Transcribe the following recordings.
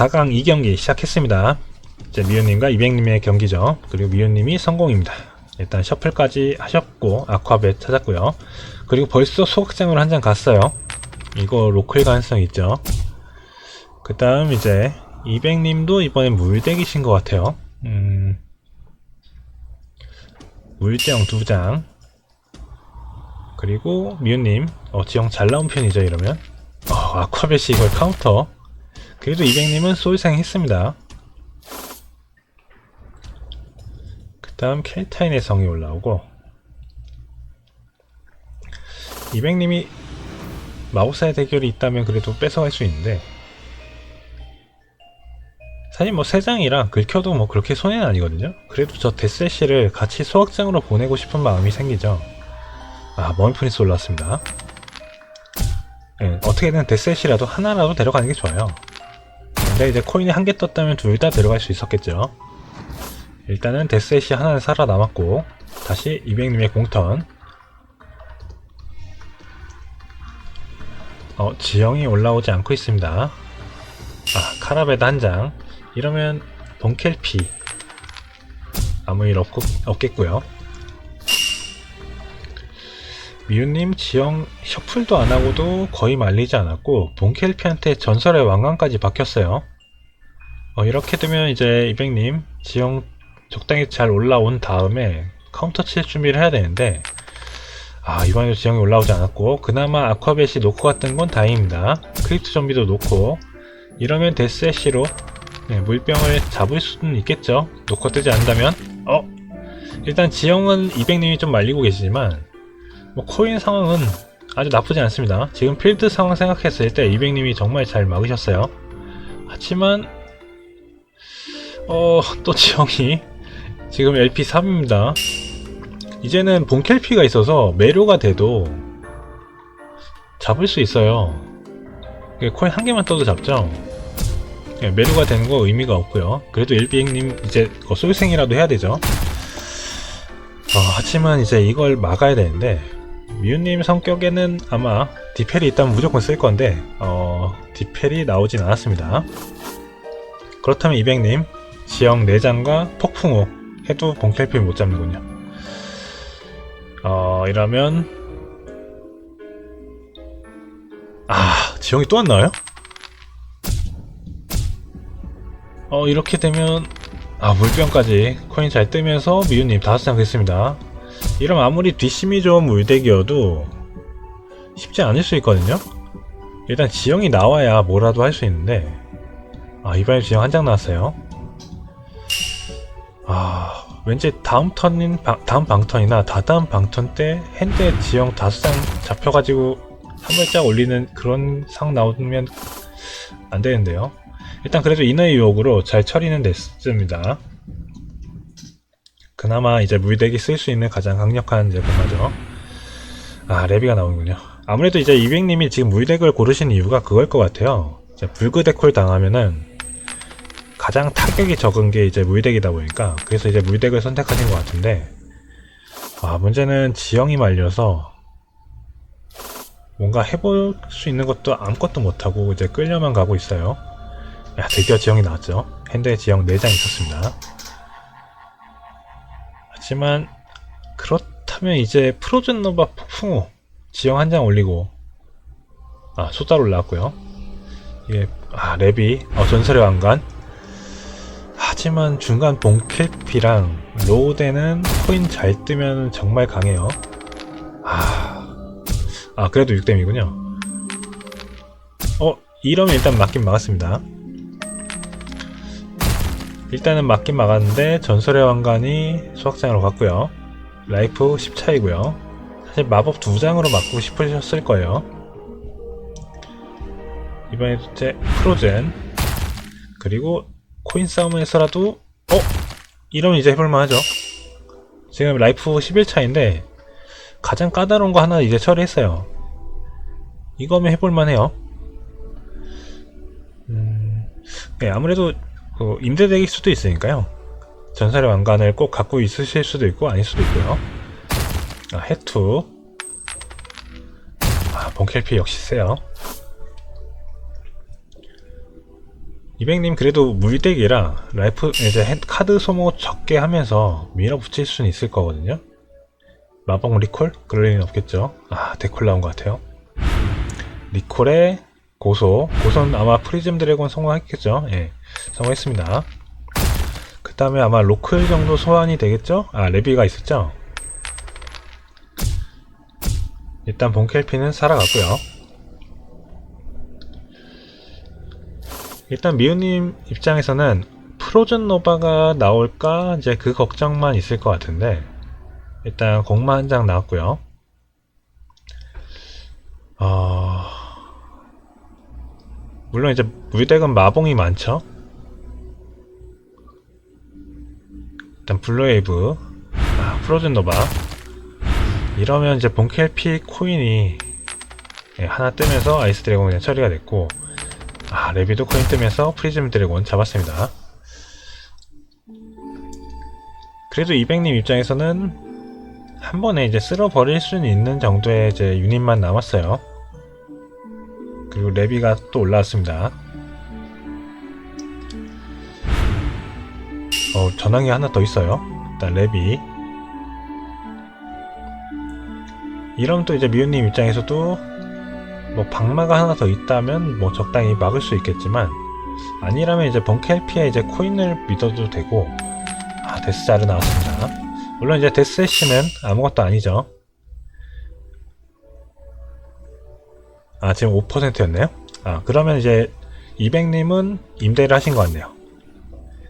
4강 2경기 시작했습니다. 이제 미유님과 이백님의 경기죠. 그리고 미유님이 성공입니다. 일단 셔플까지 하셨고 아쿠아벳 찾았고요. 그리고 벌써 소각장으로 한 장 갔어요. 이거 로컬 가능성 있죠. 그 다음 이제 이백님도 이번엔 물대기신 것 같아요. 음, 물대형 두 장. 그리고 미유님, 어, 지형 잘 나온 편이죠 이러면. 어, 아쿠아벳이 이걸 카운터. 그래도 200님은 솔생 했습니다. 그 다음 켈타인의 성이 올라오고 200님이 마법사의 대결이 있다면 그래도 뺏어갈 수 있는데 사실 뭐 3장이라 긁혀도 뭐 그렇게 손해는 아니거든요. 그래도 저 데스시를 같이 소확장으로 보내고 싶은 마음이 생기죠. 아 머니프린스 올라왔습니다. 예, 어떻게든 데스시라도 하나라도 데려가는 게 좋아요 근데 이제 코인이 한 개 떴다면 둘 다 들어갈 수 있었겠죠. 일단은 데스эт이 하나는 살아남았고 다시 200님의 공턴 어, 지형이 올라오지 않고 있습니다. 아, 카라베드 한 장. 이러면 본켈피 아무 일 없고, 없겠고요. 미유님 지형 셔플도 안 하고도 거의 말리지 않았고 본켈피한테 전설의 왕관까지 박혔어요. 어, 이렇게 되면 이제 이백님 지형 적당히 잘 올라온 다음에 카운터 칠 준비를 해야 되는데 아 이번에도 지형이 올라오지 않았고 그나마 아쿠아벳이 놓고 갔던 건 다행입니다. 크립트 좀비도 놓고 이러면 데스애쉬로 네, 물병을 잡을 수는 있겠죠. 놓고 뜨지 않는다면 어 일단 지형은 200님이 좀 말리고 계시지만 뭐 코인 상황은 아주 나쁘지 않습니다. 지금 필드 상황 생각했을 때 200님이 정말 잘 막으셨어요. 하지만 어, 또 지형이 지금 LP3입니다. 이제는 본켈피가 있어서 매료가 돼도 잡을 수 있어요. 코인 한 개만 떠도 잡죠. 예, 매료가 되는 거 의미가 없고요. 그래도 1비행님 이제 어, 솔생이라도 해야 되죠. 어, 하지만 이제 이걸 막아야 되는데 미유님 성격에는 아마 디펠이 있다면 무조건 쓸 건데 어, 디펠이 나오진 않았습니다. 그렇다면 200님 지형 4장과 폭풍우 해도 본켈필 못 잡는군요. 어, 이러면 아, 지형이 또 안 나와요? 어, 이렇게 되면 아, 물병까지 코인 잘 뜨면서 미유님 5장 됐습니다. 이러면 아무리 뒷심이 좋은 물대기여도 쉽지 않을 수 있거든요? 일단 지형이 나와야 뭐라도 할 수 있는데 아, 이번에 지형 한 장 나왔어요. 아 왠지 다음 턴인 방, 다음 방턴이나 다다음 방턴 때 핸드에 지형 다섯 장 잡혀가지고 한 발짝 올리는 그런 상 나오면 안 되는데요. 일단 그래도 인어의 유혹으로 잘 처리는 됐습니다. 그나마 이제 물대기 쓸수 있는 가장 강력한 bom마죠. 아 레비가 나오는군요. 아무래도 이제 200님이 지금 물덱을 고르신 이유가 그걸 것 같아요. 이제 불그 데콜 당하면은 가장 타격이 적은 게 이제 물덱이다 보니까 그래서 이제 물덱을 선택하신 것 같은데 아 문제는 지형이 말려서 뭔가 해볼 수 있는 것도 아무것도 못하고 이제 끌려만 가고 있어요 야 드디어 지형이 나왔죠 핸드에 지형 4장 있었습니다 하지만 그렇다면 이제 프로즌 노바 폭풍우 지형 한 장 올리고 아 소따로 올라왔고요 이게 아 랩이 어, 전설의 왕관 하지만 중간 본킬피랑 로우데는 코인 잘 뜨면 정말 강해요. 아, 아 그래도 6댐이군요. 어, 이러면 일단 맞긴 막았습니다. 일단은 맞긴 막았는데 전설의 왕관이 수확장으로 갔고요. 라이프 10차이고요. 사실 마법 두 장으로 맞고 싶으셨을 거예요. 이번에 제 프로젠 그리고 코인 싸움에서라도 어? 이러면 이제 해볼만 하죠 지금 라이프 11차인데 가장 까다로운 거 하나 이제 처리했어요 이거면 해볼만 해요 음, 네, 아무래도 그 임대덱일 수도 있으니까요 전설의 왕관을 꼭 갖고 있으실 수도 있고 아닐 수도 있고요 아, 해투 아, 본켈피 역시 세요 200님 그래도 물대기라 라이프 이제 헤- 카드 소모 적게 하면서 밀어붙일 수는 있을 거거든요. 마법 리콜? 그럴 리는 없겠죠. 아 데콜 나온 것 같아요. 리콜에 고소. 고소는 아마 프리즘 드래곤 성공했겠죠. 예, 성공했습니다. 그 다음에 아마 로클 정도 소환이 되겠죠? 아 레비가 있었죠. 일단 본켈피는 살아갔고요. 일단 미우님 입장에서는 프로즌 노바가 나올까 이제 그 걱정만 있을 것 같은데 일단 공마 한 장 나왔고요. 물론 이제 물덱은 마봉이 많죠. 일단 블루웨이브, 아, 프로즌 노바. 이러면 이제 본켈피 코인이 예, 하나 뜨면서 아이스 드래곤 그냥 처리가 됐고 아, 레비도 코인 뜨면서 프리즘 드래곤 잡았습니다. 그래도 200님 입장에서는 한 번에 이제 쓸어 버릴 수는 있는 정도의 이제 유닛만 남았어요. 그리고 레비가 또 올라왔습니다. 어, 전황이 하나 더 있어요. 일단 레비. 이러면 또 이제 미우님 입장에서도 뭐 방마가 하나 더 있다면 뭐 적당히 막을 수 있겠지만 아니라면 이제 번켈피에 이제 코인을 믿어도 되고 아 데스 자르 나왔습니다 물론 이제 데스 애쉬는 아무것도 아니죠 아 지금 5%였네요? 아 그러면 이제 200님은 임대를 하신 것 같네요.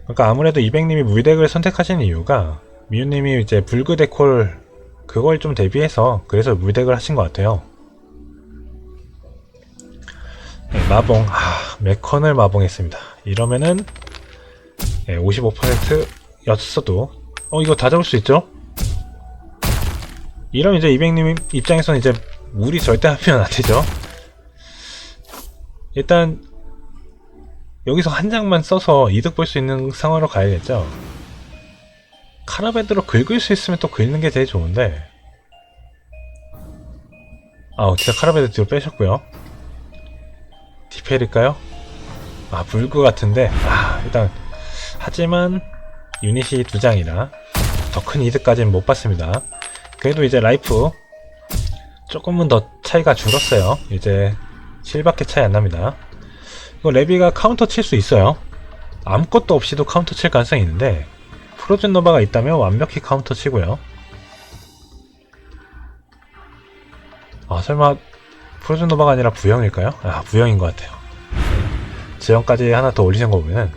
그러니까 아무래도 200님이 물덱을 선택하신 이유가 미우님이 이제 불그 데콜 그걸 좀 대비해서 그래서 물덱을 하신 것 같아요. 네, 마봉. 아 메컨을 마봉했습니다. 이러면은 네, 55%였어도 어 이거 다 잡을 수 있죠? 이러면 이제 200님 입장에서는 이제 무리 절대 하면 안 되죠 일단 여기서 한 장만 써서 이득 볼 수 있는 상황으로 가야겠죠? 카라베드로 긁을 수 있으면 또 긁는 게 제일 좋은데. 아 진짜 카라베드 뒤로 빼셨고요? 디펠일까요? 아 불구 같은데. 아 일단. 하지만 유닛이 두 장이라 더 큰 이득까지는 못 봤습니다. 그래도 이제 라이프 조금은 더 차이가 줄었어요. 이제 7밖에 차이 안 납니다. 이거 레비가 카운터 칠 수 있어요. 아무것도 없이도 카운터 칠 가능성이 있는데 프로즌 노바가 있다면 완벽히 카운터 치고요. 아 설마 프로즌 노바가 아니라 부영일까요? 아 부영인 것 같아요. 지형까지 하나 더 올리는 거 보면은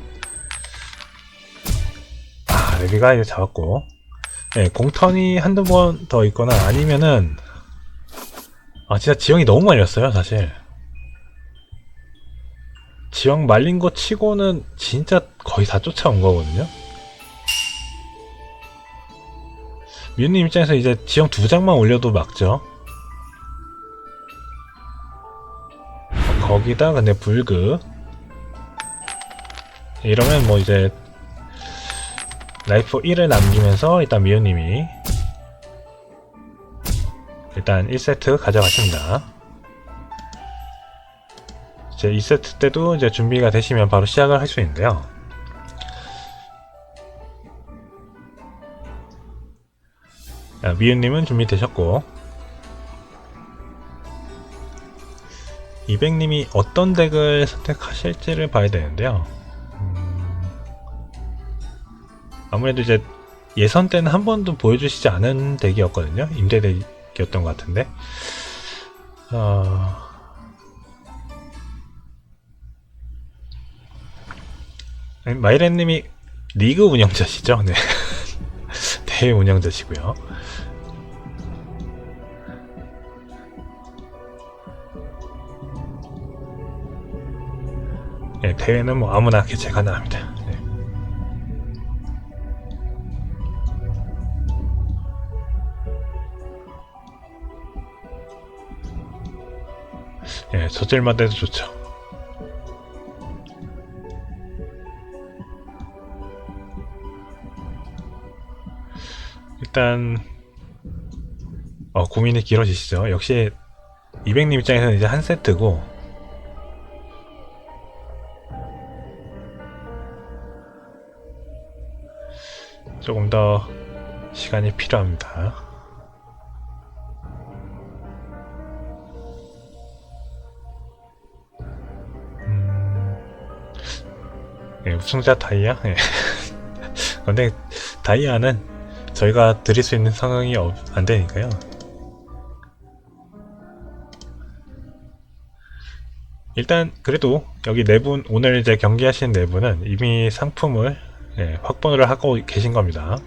아 레비가 이제 잡았고. 예, 공턴이 한두 번 더 있거나 아니면은 아 진짜 지형이 너무 말렸어요 사실 지형 말린 거 치고는 진짜 거의 다 쫓아온 거거든요? 미우님 입장에서 이제 지형 두 장만 올려도 막죠? 어, 거기다 근데 불그. 이러면 뭐 이제 라이프 1을 남기면서 일단 미호님이 일단 1세트 가져가십니다. 이제 2세트 때도 이제 준비가 되시면 바로 시작을 할 수 있는데요. 자, 미윤님은 준비되셨고 200님이 어떤 덱을 선택하실지를 봐야 되는데요. 아무래도 이제 예선 때는 한 번도 보여주시지 않은 덱이었거든요. 임대 덱이었던 것 같은데. 어... 마이렌님이 리그 운영자시죠? 네. 대회 운영자시고요. 네, 대회는 뭐 아무나 개최 가능합니다. 네. 예, 저질만 돼도 좋죠. 일단 어, 고민이 길어지시죠. 역시 200님 입장에서는 이제 한 세트고 조금 더 시간이 필요합니다. 음... 예, 우승자 다이아? 예. 근데 다이아는 저희가 드릴 수 있는 상황이 없, 안 되니까요. 일단 그래도 여기 네 분 오늘 이제 경기하신 네 분은 이미 상품을 예, 확보를 하고 계신 겁니다.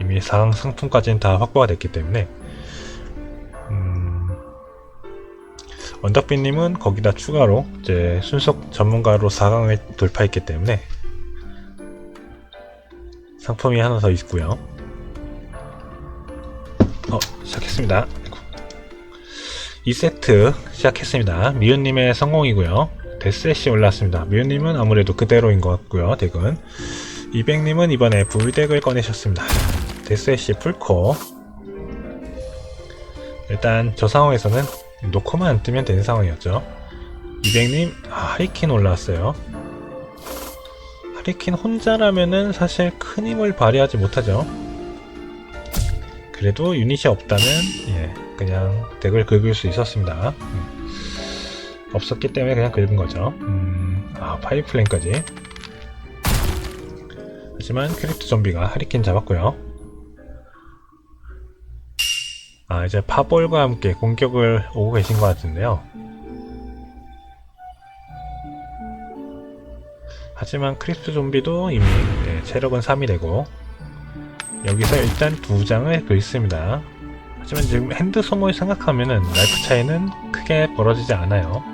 이미 4강 상품까지는 다 확보가 됐기 때문에 음, 언덕비님은 거기다 추가로 이제 순속 전문가로 4강을 돌파했기 때문에 상품이 하나 더 있고요. 어, 시작했습니다. 2세트 시작했습니다. 미윤님의 성공이고요. 데스시 올랐습니다. 미윤님은 아무래도 그대로인 것 같고요. 덱은 200님은 이번에 불덱을 꺼내셨습니다. 데스시 풀코 일단 저 상황에서는 안 뜨면 되는 상황이었죠. 200님 아, 하리킨 올라왔어요. 하리킨 혼자라면은 사실 큰 힘을 발휘하지 못하죠. 그래도 유닛이 없다면 예, 그냥 덱을 긁을 수 있었습니다. 음. 없었기 때문에 그냥 긁은 거죠. 음, 아 파이플레인까지. 하지만 크립트 좀비가 하리킨 잡았고요. 아 이제 파볼과 함께 공격을 오고 계신 것 같은데요. 하지만 크립트 좀비도 이미 네, 체력은 3이 되고 여기서 일단 두 장을 긁습니다. 하지만 지금 핸드 소모를 생각하면은 라이프 차이는 크게 벌어지지 않아요.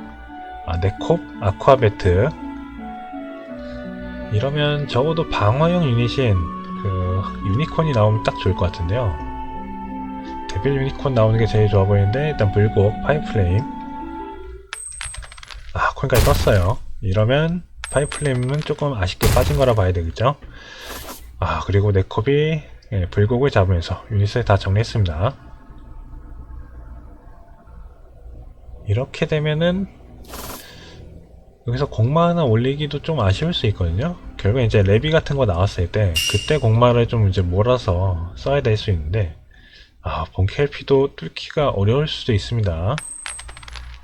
아, 네콥, 아쿠아베트. 이러면 적어도 방어용 유닛인 그 유니콘이 나오면 딱 좋을 것 같은데요. 데빌 유니콘 나오는 게 제일 좋아 보이는데 일단 불곡, 파이플레임. 아, 코인까지 떴어요. 이러면 파이플레임은 조금 아쉽게 빠진 거라 봐야 되겠죠? 아, 그리고 네콥이 예, 불곡을 잡으면서 유닛을 다 정리했습니다. 이렇게 되면은 여기서 공마 하나 올리기도 좀 아쉬울 수 있거든요. 결국 이제 레비 같은 거 나왔을 때 그때 공마를 좀 이제 몰아서 써야 될 수 있는데 아 본켈피도 뚫기가 어려울 수도 있습니다.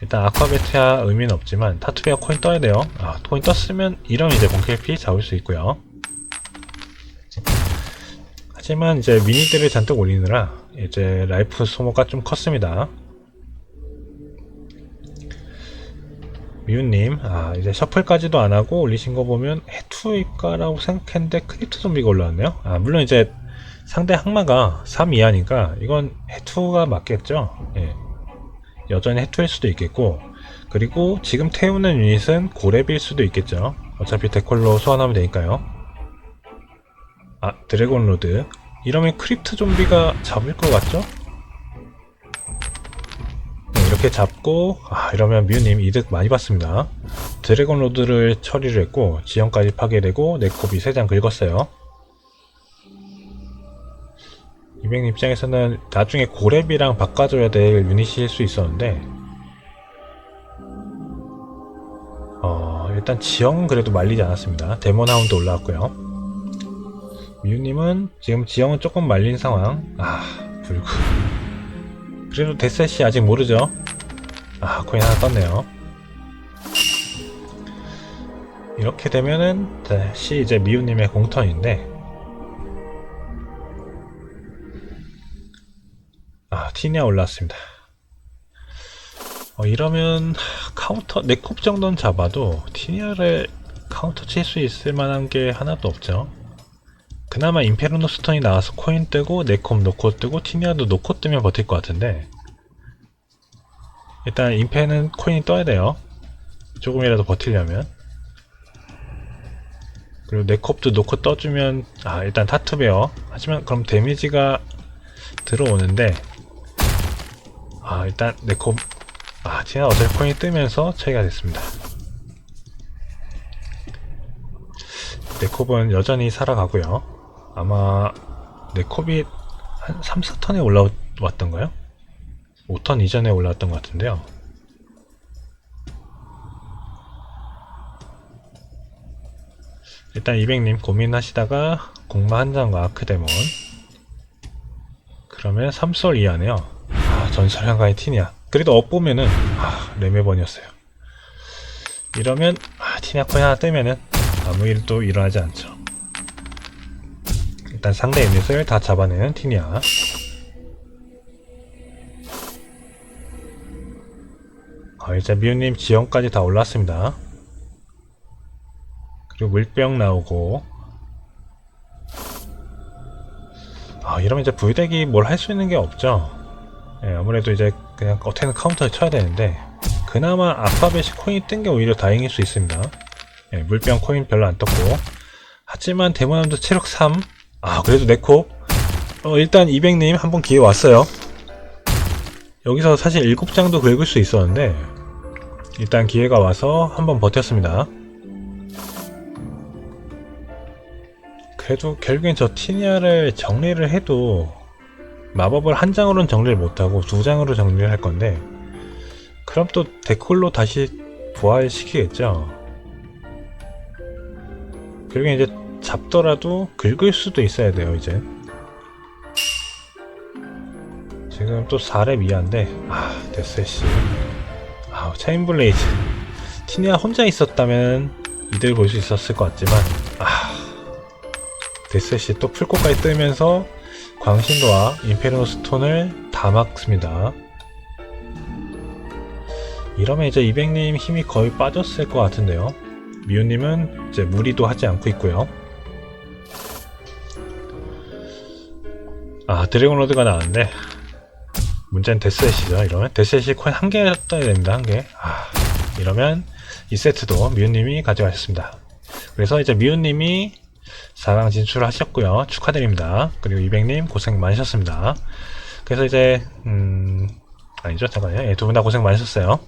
일단 아쿠아베트야 의미는 없지만 타투비아 코인 떠야 돼요. 아 코인 떴으면 이러면 이제 본켈피 잡을 수 있고요. 하지만 이제 미니들을 잔뜩 올리느라 이제 라이프 소모가 좀 컸습니다. 미우님, 아, 이제 셔플까지도 안 하고 올리신 거 보면 해투일까라고 생각했는데 크립트 좀비가 올라왔네요. 아, 물론 이제 상대 항마가 3 이하니까 이건 해투가 맞겠죠. 예. 여전히 해투일 수도 있겠고, 그리고 지금 태우는 유닛은 고렙일 수도 있겠죠. 어차피 데콜로 소환하면 되니까요. 아, 드래곤 로드. 이러면 크립트 좀비가 잡을 것 같죠? 네, 이렇게 잡고 아 이러면 미우님 이득 많이 봤습니다 드래곤 로드를 처리를 했고 지형까지 파괴되고 네코비 3장 긁었어요 이백님 입장에서는 나중에 고렙이랑 바꿔줘야 될 유닛일 수 있었는데 어 일단 지형은 그래도 말리지 않았습니다 데몬하운드 올라왔고요 미우님은 지금 지형은 조금 말린 상황 아 불구 그래도 데셋이 아직 모르죠. 아, 코인 하나 떴네요. 이렇게 되면은 다시 이제 미우님의 공턴인데 아, 티니아 올라왔습니다. 어, 이러면 카운터 네콥 정도는 잡아도 티니아를 카운터 칠 수 있을 만한 게 하나도 없죠. 그나마 임페르노 스톤이 나와서 코인 뜨고 네콤 놓고 뜨고 티니아도 놓고 뜨면 버틸 것 같은데. 일단 임페는 코인이 떠야 돼요. 조금이라도 버틸려면. 그리고 네콥도 놓고 떠주면 아 일단 타투베어. 하지만 그럼 데미지가 들어오는데 아 일단 네콥 아 티니아 어차피 코인이 뜨면서 처리가 됐습니다. 네콥은 여전히 살아가고요 아마 네코비 한 3, 4턴에 올라왔던가요? 5턴 이전에 올라왔던 것 같은데요. 일단 200님 고민하시다가 공마 한 장과 아크데몬. 그러면 3솔 이하네요. 아 전설향가의 티니아. 그래도 엇보면은 아 레메번이었어요. 이러면 아 티니아 코인 하나 뜨면은 아무 일도 일어나지 않죠 일단 상대 유닛을 다 잡아내는 티니아. 아 이제 미우님 지형까지 다 올랐습니다. 그리고 물병 나오고. 아 이러면 이제 불덱이 뭘 할 수 있는 게 없죠. 예, 아무래도 이제 그냥 어떻게든 카운터를 쳐야 되는데 그나마 알파벳이 코인이 뜬 게 오히려 다행일 수 있습니다. 예, 물병 코인 별로 안 떴고. 하지만 데모남도 체력 3 아 그래도 네코? 어, 일단 200님 한번 기회 왔어요. 여기서 사실 7장도 긁을 수 있었는데 일단 기회가 와서 한번 버텼습니다. 그래도 결국엔 저 티니아를 정리를 해도 마법을 한 장으로는 정리를 못하고 두 장으로 정리를 할 건데 그럼 또 데콜로 다시 부활시키겠죠? 결국엔 이제 잡더라도 긁을 수도 있어야 돼요 이제 지금 또 4렙 이하인데 아 데스시 아 체인블레이즈 티니아 혼자 있었다면 이들 볼 수 있었을 것 같지만 아 데스시 또 풀코까지 뜨면서 광신도와 임페리노 스톤을 다 막습니다. 이러면 이제 200님 힘이 거의 빠졌을 것 같은데요. 미우님은 이제 무리도 하지 않고 있고요. 아 드래곤 로드가 나왔는데 문제는 데스셋이죠. 이러면 데스셋이 코인 한 개 떠야 됩니다. 한 개. 아 이러면 이 세트도 미우님이 가져가셨습니다. 그래서 이제 미우님이 4강 진출하셨고요. 축하드립니다. 그리고 200님 고생 많으셨습니다. 그래서 이제 음 아니죠 잠깐만요. 두분 다 고생 많으셨어요.